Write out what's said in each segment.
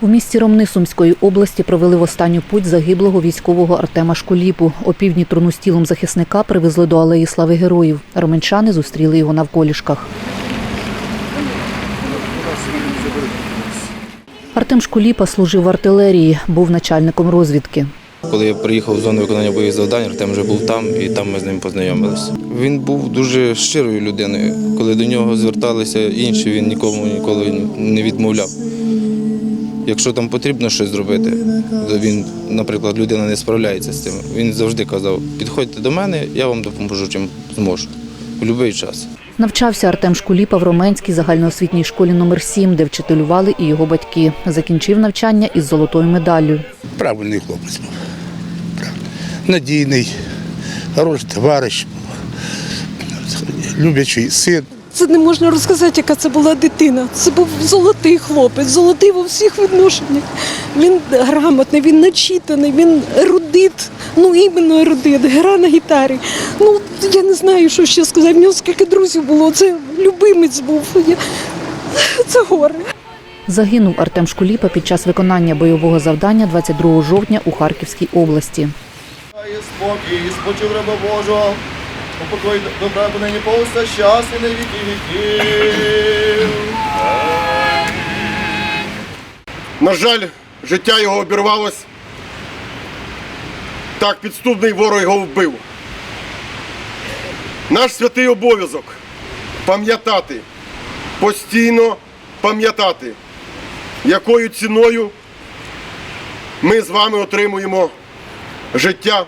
У місті Ромни Сумської області провели в останню путь загиблого військового Артема Шкуліпу. О півдні труну з тілом захисника привезли до алеї слави героїв. Роменчани зустріли його навколішках. Артем Шкуліпа служив в артилерії, був начальником розвідки. Коли я приїхав в зону виконання бойових завдань, Артем вже був там, і там ми з ним познайомилися. Він був дуже щирою людиною. Коли до нього зверталися інші, він нікому ніколи не відмовляв. Якщо там потрібно щось зробити, то він, наприклад, людина не справляється з цим. Він завжди казав: підходьте до мене, я вам допоможу, чим зможу. У будь-який час. Навчався Артем Шкуліпа в Роменській загальноосвітній школі номер 7 де вчителювали і його батьки. Закінчив навчання із золотою медаллю. Правильний хлопець був. Надійний, хороший товариш, люблячий син. Це не можна розказати, яка це була дитина. Це був золотий хлопець, золотий у всіх відношеннях. Він грамотний, він начитаний, він ерудит, ну іменно ерудит, гра на гітарі. Ну я не знаю, що ще сказати. В нього скільки друзів було. Це любимець був. Я... Це горе. Загинув Артем Шкуліпа під час виконання бойового завдання 22 жовтня у Харківській області. Спокій, спочив раба Божого, упокой добра до нині повста, щасти на віки віків. На жаль, життя його обірвалось. Так підступний ворог його вбив. Наш святий обов'язок пам'ятати, постійно пам'ятати, якою ціною ми з вами отримуємо життя,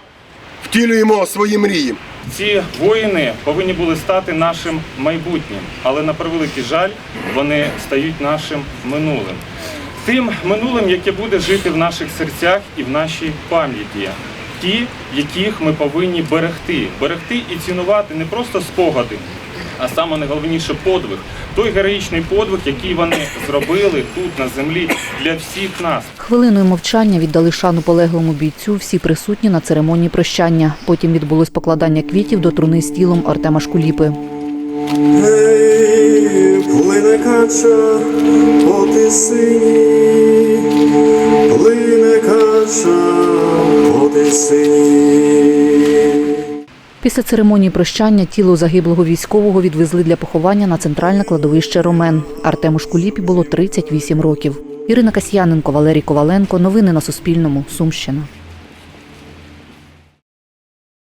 втілюємо свої мрії. Ці воїни повинні були стати нашим майбутнім, але на превеликий жаль, вони стають нашим минулим. Тим минулим, яке буде жити в наших серцях і в нашій пам'яті. Ті, яких ми повинні берегти, берегти і цінувати не просто спогади, а саме найголовніше подвиг. Той героїчний подвиг, який вони зробили тут на землі для всіх нас. Хвилиною мовчання віддали шану полеглому бійцю всі присутні на церемонії прощання. Потім відбулось покладання квітів до труни з тілом Артема Шкуліпи. Гей, плине кача Після церемонії прощання тіло загиблого військового відвезли для поховання на центральне кладовище Ромен. Артему Шкуліпі було 38 років. Ірина Касьяненко, Валерій Коваленко. Новини на Суспільному. Сумщина.